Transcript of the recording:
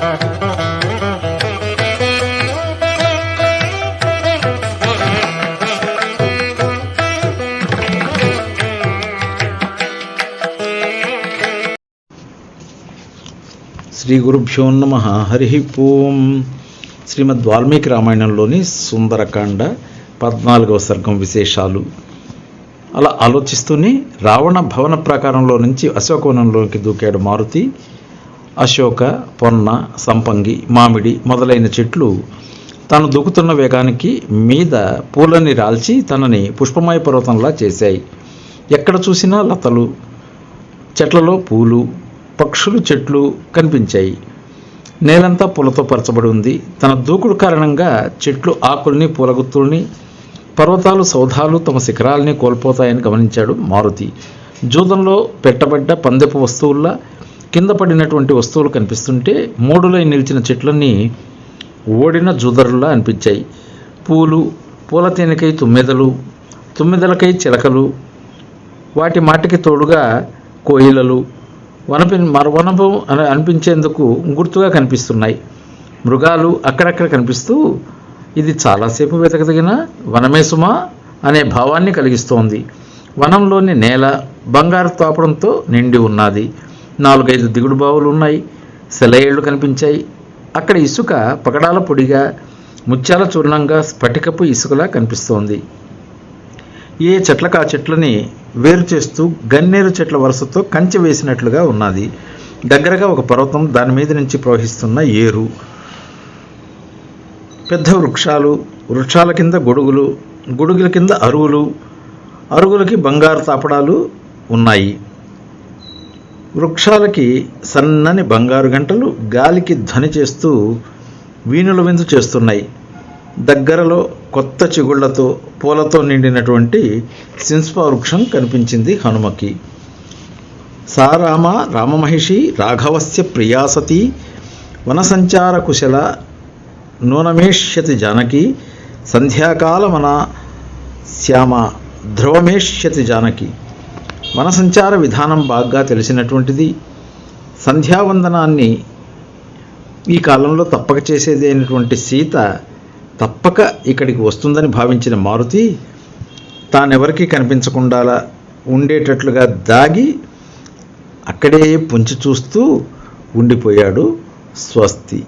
శ్రీ గురుభ్యో నమ. హరి ఓం శ్రీమద్ వాల్మీకి రామాయణంలోని సుందరకాండ పద్నాలుగవ సర్గం విశేషాలు. అలా ఆలోచిస్తూనే రావణ భవన ప్రాకారంలో నుంచి అశోకవనంలోకి దూకాడు మారుతి. అశోక పొన్న సంపంగి మామిడి మొదలైన చెట్లు తాను దూకుతున్న వేగానికి మీద పూలని రాల్చి తనని పుష్పమయ పర్వతంలా చేశాయి. ఎక్కడ చూసినా లతలు చెట్లలో పూలు పక్షులు చెట్లు కనిపించాయి. నేలంతా పూలతో పరచబడి ఉంది. తన దూకుడు కారణంగా చెట్లు ఆకుల్ని పూలగుత్తుల్ని పర్వతాలు సౌధాలు తమ శిఖరాలని కోల్పోతాయని గమనించాడు మారుతి. జూదంలో పెట్టబడ్డ పందెపు వస్తువుల్లా కింద పడినటువంటి వస్తువులు కనిపిస్తుంటే మూడులై నిలిచిన చెట్లన్నీ ఓడిన జుదరులా అనిపించాయి. పూలు పూల తేనెకై తుమ్మెదలు తుమ్మెదలకై చిలకలు వాటి మాటికి తోడుగా కోయిలలు వనపి మరవనపు అని అనిపించేందుకు గుర్తుగా కనిపిస్తున్నాయి. మృగాలు అక్కడక్కడ కనిపిస్తూ ఇది చాలాసేపు వెతకదగిన వనమే సుమా అనే భావాన్ని కలిగిస్తోంది. వనంలోని నేల బంగారు తాపడంతో నిండి ఉన్నది. నాలుగైదు దిగుడు బావులు ఉన్నాయి. సెలయేళ్ళు కనిపించాయి. అక్కడ ఇసుక పగడాల పొడిగా ముత్యాల చూర్ణంగా స్ఫటికపు ఇసుకలా కనిపిస్తోంది. ఏ చెట్లకు ఆ చెట్లని వేరు చేస్తూ గన్నేరు చెట్ల వరుసతో కంచె వేసినట్లుగా ఉన్నది. దగ్గరగా ఒక పర్వతం దాని మీద నుంచి ప్రవహిస్తున్న ఏరు. పెద్ద వృక్షాలు వృక్షాల కింద గొడుగులు గొడుగుల కింద అరువులు అరుగులకి బంగారు తాపడాలు ఉన్నాయి. వృక్షాలకి సన్నని బంగారు గంటలు గాలికి ధ్వని చేస్తూ వీణుల విందు చేస్తున్నాయి. దగ్గరలో కొత్త చిగుళ్ళతో పూలతో నిండినటువంటి సింస్ప వృక్షం కనిపించింది హనుమకి. సారామ రామమహిషి రాఘవస్య ప్రియాసతి వనసంచార కుశల నూనమేష్యతి జానకి సంధ్యాకాలమన శ్యామ ధ్రువమేష్యతి జానకి. వనసంచార విధానం బాగా తెలిసినటువంటిది. సంధ్యావందనాన్ని ఈ కాలంలో తప్పక చేసేది అయినటువంటి సీత తప్పక ఇక్కడికి వస్తుందని భావించిన మారుతి తానెవరికి కనిపించకుండా ఉండేటట్లుగా దాగి అక్కడే పుంచి చూస్తూ ఉండిపోయాడు స్వస్తి.